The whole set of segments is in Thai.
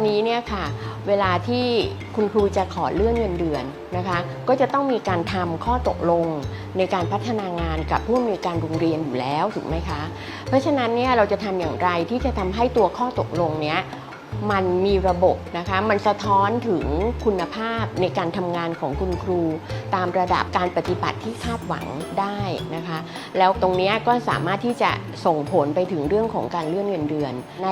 วันนี้เนี่ยค่ะเวลาที่คุณครูจะขอเลื่อนเงินเดือนนะคะ ก็จะต้องมีการทำข้อตกลงในการพัฒนางานกับผู้มีการโรงเรียนอยู่แล้วถูกไหมคะ เพราะฉะนั้นเนี่ยเราจะทำอย่างไรที่จะทำให้ตัวข้อตกลงเนี้ย มันมีระบบนะคะ มันสะท้อนถึงคุณภาพในการทำงานของคุณครู ตามระดับการปฏิบัติที่คาดหวังได้นะคะ แล้วตรงนี้ก็สามารถที่จะส่งผลไปถึงเรื่องของการเลื่อนเงินเดือน ใน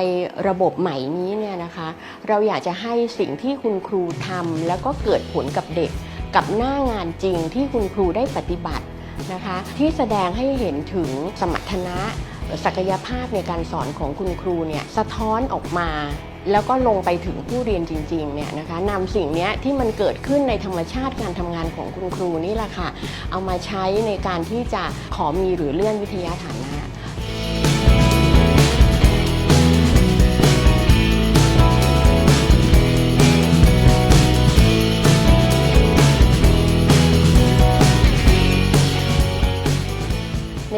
ระบบใหม่นี้เนี่ยนะคะ เราอยากจะให้สิ่งที่คุณครูทำแล้วก็เกิดผลกับเด็ก กับหน้างานจริงที่คุณครูได้ปฏิบัตินะคะ ที่แสดงให้เห็นถึงสมรรถนะศักยภาพในการสอนของคุณครูเนี่ยสะท้อนออกมา แล้วก็ลงไปถึงผู้เรียนจริงๆเนี่ยนะคะนำสิ่งนี้ที่มันเกิดขึ้นในธรรมชาติการทำงานของคุณครูนี่แหละค่ะ เอามาใช้ในการที่จะขอมีหรือเลื่อนวิทยาฐานะ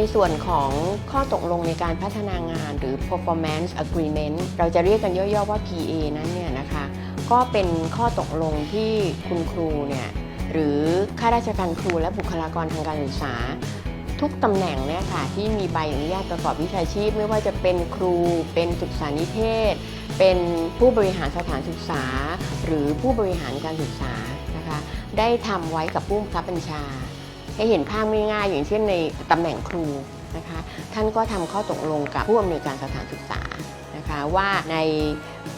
ในส่วนของข้อตกลงในการพัฒนางานหรือ performance agreement เราจะเรียกกันย่อๆว่า PA นั้นเนี่ยนะคะก็เป็นข้อตกลงที่คุณครูเนี่ยหรือข้าราชการครูและบุคลากรทางการศึกษา ทุกตำแหน่งเนี่ยค่ะที่มีใบอนุญาตประกอบวิชาชีพ ไม่ว่าจะเป็นครู เป็นศึกษานิเทศ เป็นผู้บริหารสถานศึกษา หรือผู้บริหารการศึกษานะคะได้ทำไว้กับผู้บังคับบัญชา ให้เห็นภาพง่ายๆอย่างเช่นในตำแหน่งครูนะคะท่านก็ทำข้อตกลงกับผู้อำนวยการสถานศึกษานะคะว่าใน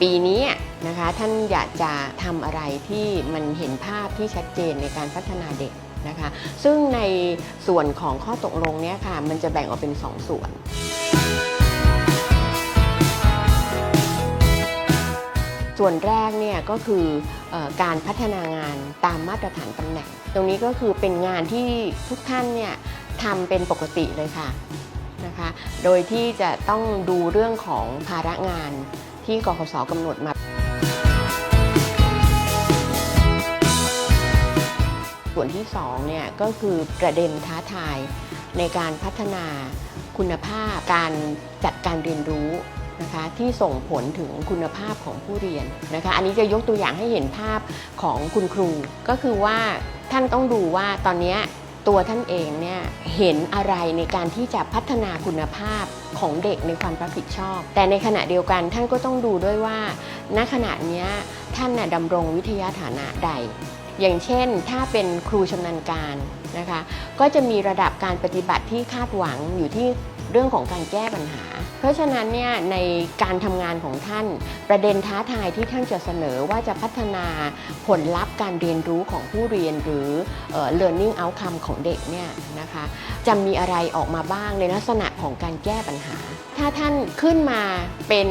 ปีนี้นะคะท่านอยากจะทำอะไรที่มันเห็นภาพที่ชัดเจนในการพัฒนาเด็กนะคะซึ่งในส่วนของข้อตกลงเนี้ยค่ะมันจะแบ่งออกเป็น 2ส่วน ส่วนแรกเนี่ยก็คือเออการพัฒนางานตามมาตรฐานตำแหน่ง ตรงนี้ก็คือเป็นงานที่ทุกท่านเนี่ยทำเป็นปกติเลยค่ะนะคะ โดยที่จะต้องดูเรื่องของภาระงานที่กขสกำหนดมาส่วนที่2เนี่ยก็คือประเด็นท้าทายในการพัฒนาคุณภาพการจัดการเรียนรู้ นะคะที่ส่งผลถึงคุณภาพของผู้เรียนนะคะอันนี้จะยกตัวอย่างให้เห็นภาพของคุณครู ก็คือว่าท่านต้องดูว่าตอนนี้ตัวท่านเองเนี่ยเห็นอะไรในการที่จะพัฒนาคุณภาพของเด็กในความรับผิดชอบ แต่ในขณะเดียวกันท่านก็ต้องดูด้วยว่า ณขณะนี้ท่านน่ะดำรงวิทยาฐานะใด อย่างเช่นถ้าเป็นครูชำนาญการนะคะ ก็จะมีระดับการปฏิบัติที่คาดหวังอยู่ที่เรื่องของการแก้ปัญหา เพราะฉะนั้นเนี่ยในการทำงานของท่านประเด็นท้าทายที่ท่านจะเสนอว่าจะพัฒนาผลลัพธ์การเรียนรู้ของผู้เรียนหรือออ learning outcome ของเด็กเนี่ยนะคะจะมีอะไรออกมาบ้างในลักษณะของการแก้ปัญหา ถ้าท่านขึ้นมาเป็น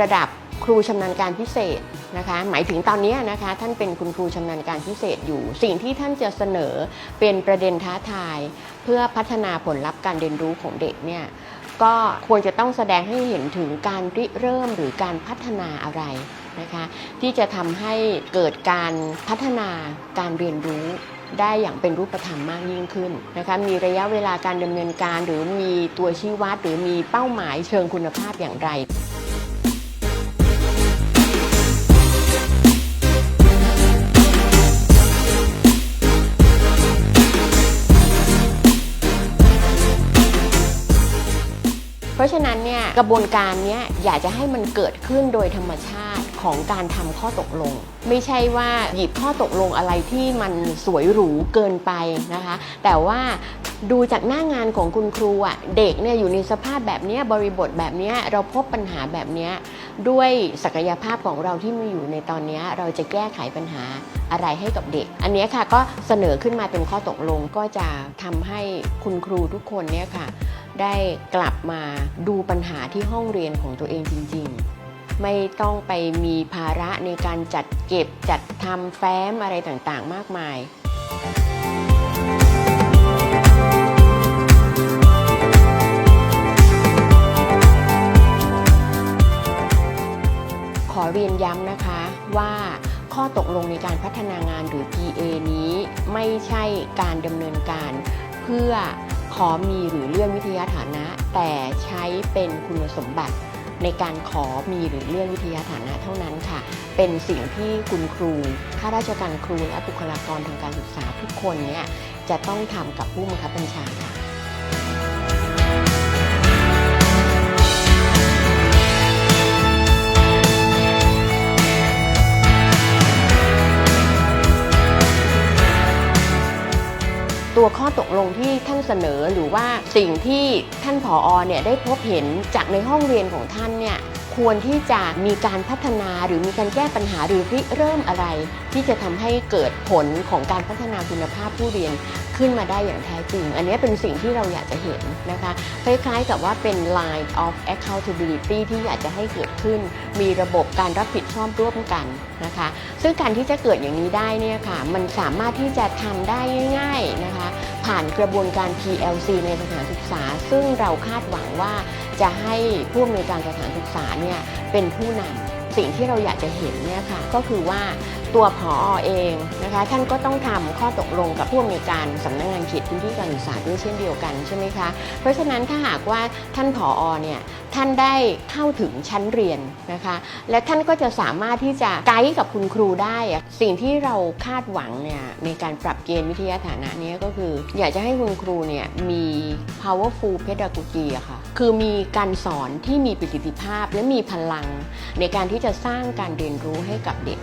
ระดับครูชำนาญการพิเศษนะคะหมายถึงตอนนี้นะคะท่านเป็นคุณครูชำนาญการพิเศษอยู่ สิ่งที่ท่านจะเสนอเป็นประเด็นท้าทาย เพื่อพัฒนาผลลัพธ์การเรียนรู้ของเด็กเนี่ย ก็ควรจะต้องแสดงให้เห็นถึงการริเริ่มหรือการพัฒนาอะไรนะคะที่จะทำให้เกิดการพัฒนาการเรียนรู้ได้อย่างเป็นรูปธรรมมากยิ่งขึ้นนะคะมีระยะเวลาการดำเนินการหรือมีตัวชี้วัดหรือมีเป้าหมายเชิงคุณภาพอย่างไร กระบวนการนี้อยากจะให้มันเกิดขึ้นโดยธรรมชาติของการทำข้อตกลง ไม่ใช่ว่าหยิบข้อตกลงอะไรที่มันสวยหรูเกินไปนะคะ แต่ว่าดูจากหน้างานของคุณครูอะเด็กเนี่ยอยู่ในสภาพแบบนี้บริบทแบบนี้เราพบปัญหาแบบนี้ด้วยศักยภาพของเราที่มีอยู่ในตอนนี้เราจะแก้ไขปัญหาอะไรให้กับเด็ก อันนี้ค่ะก็เสนอขึ้นมาเป็นข้อตกลงก็จะทำให้คุณครูทุกคนเนี่ยค่ะ ได้กลับมาดูปัญหาที่ห้องเรียนของตัวเองจริง ๆ ไม่ต้องไปมีภาระในการจัดเก็บจัดทำแฟ้มอะไรต่างๆ มากมายขอเรียนย้ำนะคะว่าข้อตกลงในการพัฒนางานหรือ PA นี้ไม่ใช่การดำเนินการเพื่อ ขอมีหรือเลื่อนวิทยาฐานะ แต่ใช้เป็นคุณสมบัติในการขอมีหรือเลื่อนวิทยาฐานะเท่านั้นค่ะ เป็นสิ่งที่คุณครู ข้าราชการครูและบุคลากรทางการศึกษาทุกคนเนี่ยจะต้องทำกับผู้บังคับบัญชาค่ะ ตัวข้อตกลงที่ท่านเสนอหรือว่าสิ่งที่ท่านผออเนี่ยได้พบเห็นจากในห้องเรียนของท่านเนี่ย ควรที่จะมีการพัฒนาหรือมีการแก้ปัญหาหรือริเริ่มอะไร ที่จะทำให้เกิดผลของการพัฒนาคุณภาพผู้เรียนขึ้นมาได้อย่างแท้จริง อันนี้เป็นสิ่งที่เราอยากจะเห็นนะคะคล้ายๆกับว่าเป็น line of accountability ที่อยากจะให้เกิดขึ้น มีระบบการรับผิดชอบร่วมกันนะคะ ซึ่งการที่จะเกิดอย่างนี้ได้เนี่ยค่ะมันสามารถที่จะทำได้ง่าย ๆนะคะ ผ่านกระบวนการ PLC ในสถานศึกษา ซึ่งเราคาดหวังว่า จะให้ผู้อำนวยการสถานศึกษาเนี่ยเป็นผู้นำสิ่งที่เราอยากจะเห็นเนี่ยค่ะก็คือว่า ตัวผอเองนะคะท่านก็ต้องทำข้อตกลงกับผู้อำนวยการสำนักงานเขตพื้นที่การศึกษาด้วยเช่นเดียวกันใช่ไหมคะเพราะฉะนั้นถ้าหากว่าท่านผอเนี่ยท่านได้เข้าถึงชั้นเรียนนะคะและท่านก็จะสามารถที่จะไกด์กับคุณครูได้ สิ่งที่เราคาดหวังเนี่ยในการปรับเกณฑ์วิทยาฐานะนี้ก็คือ อยากจะให้คุณครูเนี่ยมี powerful pedagogy อะค่ะคือมีการสอนที่มีประสิทธิภาพและมีพลัง ในการที่จะสร้างการเรียนรู้ให้กับเด็ก